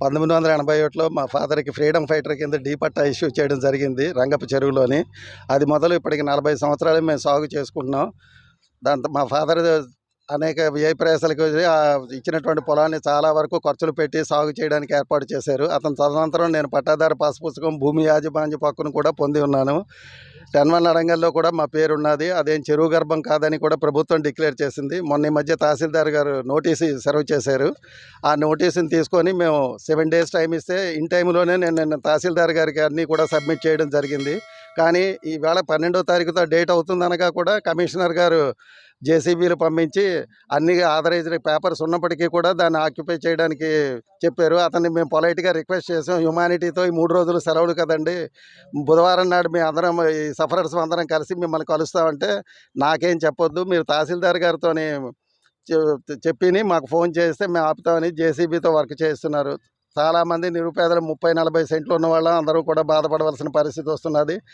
పంతొమ్మిది వందల ఎనభై ఒకటిలో మా ఫాదర్కి ఫ్రీడమ్ ఫైటర్ కింద డీ పట్టా ఇష్యూ చేయడం జరిగింది రంగపు చెరువులోని. అది మొదలు ఇప్పటికి నలభై సంవత్సరాలు మేము సాగు చేసుకుంటున్నాం. దాంతో మా ఫాదర్ అనేక వ్యయ ప్రయాసాలకు ఇచ్చినటువంటి పొలాన్ని చాలా వరకు ఖర్చులు పెట్టి సాగు చేయడానికి ఏర్పాటు చేశారు. అతని తదనంతరం నేను పట్టాదారు పాస్ పుస్తకం భూమి యాజమాన్య పక్కును కూడా పొంది ఉన్నాను. టెన్ వన్ అడంగల్లో కూడా మా పేరు ఉన్నది అదేం చెరువు గర్భం కాదని కూడా ప్రభుత్వం డిక్లేర్ చేసింది. మొన్న ఈ మధ్య తహసీల్దార్ గారు నోటీసు సర్వ్ చేశారు. ఆ నోటీసుని తీసుకొని మేము సెవెన్ డేస్ టైం ఇస్తే ఇన్ టైంలోనే నేను నిన్న తహసీల్దార్ గారికి అన్నీ కూడా సబ్మిట్ చేయడం జరిగింది. కానీ ఈవేళ పన్నెండో తారీఖుతో డేట్ అవుతుందనగా కూడా కమిషనర్ గారు జేసీబీలు పంపించి అన్ని ఆథరైజ్డ్ పేపర్స్ ఉన్నప్పటికీ కూడా దాన్ని ఆక్యుపై చేయడానికి చెప్పారు. అతన్ని మేము పొలైట్గా రిక్వెస్ట్ చేసాం హ్యుమానిటీతో ఈ మూడు రోజులు సెలవులు కదండి. బుధవారం నాడు మీ అందరం ఈ సఫరర్స్ అందరం కలిసి మిమ్మల్ని కలుస్తామంటే నాకేం చెప్పొద్దు. మీరు తహసీల్దార్ గారితో చెప్పిని మాకు ఫోన్ చేస్తే మేము ఆపుతామని జేసీబీతో వర్క్ చేస్తున్నారు. చాలామంది నిరుపేదలు ముప్పై నలభై సెంట్లు ఉన్న వాళ్ళం అందరూ కూడా బాధపడవలసిన పరిస్థితి వస్తున్నది.